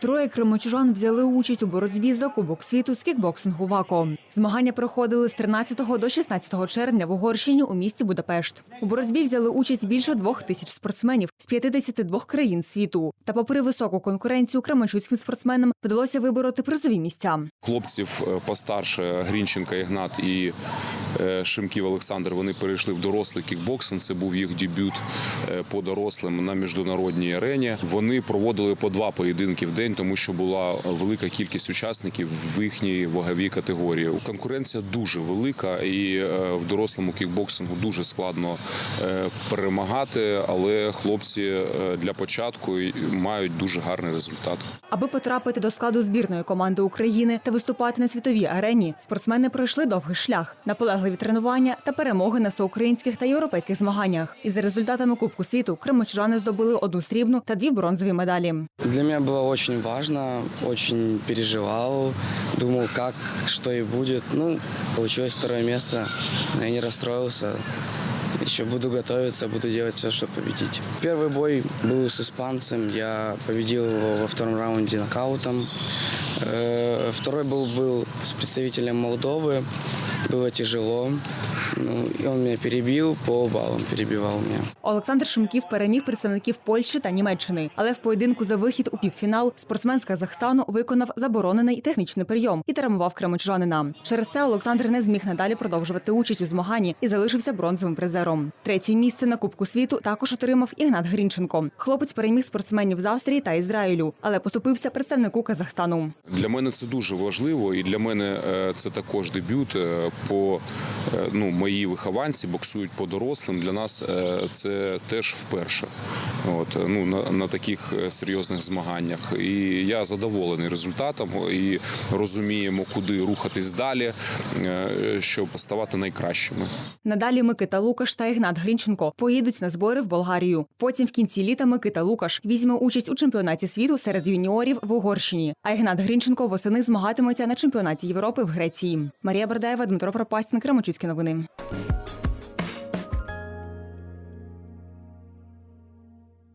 Троє кримочужан взяли участь у боротьбі за Кубок світу з кікбоксингу ВАКО. Змагання проходили з 13 до 16 червня в Угорщині у місті Будапешт. У боротьбі взяли участь більше двох тисяч спортсменів з 52 країн світу. Та, попри високу конкуренцію, кременчуцьким спортсменам вдалося вибороти призові місця. Хлопців е, постарше Грінченка Ігнат і Шимків Олександр. Вони перейшли в дорослий кікбоксинг. Це був їх дебют е, по дорослим на міжнародній арені. Вони проводили по два поєдинки в день, тому що була велика кількість учасників в їхній ваговій категорії. Конкуренція дуже велика, і е, в дорослому кікбоксингу дуже складно е, перемагати. Але хлопці е, для початку мають дуже гарний результат. Аби потрапити до складу збірної команди України та виступати на світовій арені, спортсмени пройшли довгий шлях, наполегливі тренування та перемоги на всеукраїнських та європейських змаганнях. І за результатами Кубку світу кримочужани здобули одну срібну та дві бронзові медалі. Для меня было очень важно, очень переживал, думал, как, что и будет. Ну, получилось второе место, но я не расстроился. Еще буду готовиться, буду делать все, чтобы победить. Первый бой был с испанцем, я победил его во втором раунде нокаутом. Э, Второй был, был с представителем Молдовы, было тяжело. Ну, и он меня перебил, по баллам перебивал меня. Олександр Шимків переміг представників Польщі та Німеччини, але в поєдинку за вихід у півфінал спортсмен з Казахстану виконав заборонений технічний прийом і травмував кримочанина. Через це Олександр не зміг надалі продовжувати участь у змаганні і залишився бронзовим призером. Третє місце на Кубку світу також отримав Ігнат Грінченко. Хлопець переміг спортсменів з Австрії та Ізраїлю, але поступився представнику Казахстану. Для мене це дуже важливо, і для мене е, це також дебют. По е, ну, мої вихованці боксують по дорослим. Для нас е, це теж вперше. От е, ну на, на таких серйозних змаганнях. І я задоволений результатом і розуміємо, куди рухатись далі, щоб ставати найкращими. Надалі Микита Лукаш та Ігнат Грінченко поїдуть на збори в Болгарію. Потім в кінці літа Микита Лукаш візьме участь у чемпіонаті світу серед юніорів в Угорщині. А Ігнат Грінченко восени змагатиметься на чемпіонаті Європи в Греції. Марія Бердаєва, Дмитро Пропастін, Кремочицькі новини.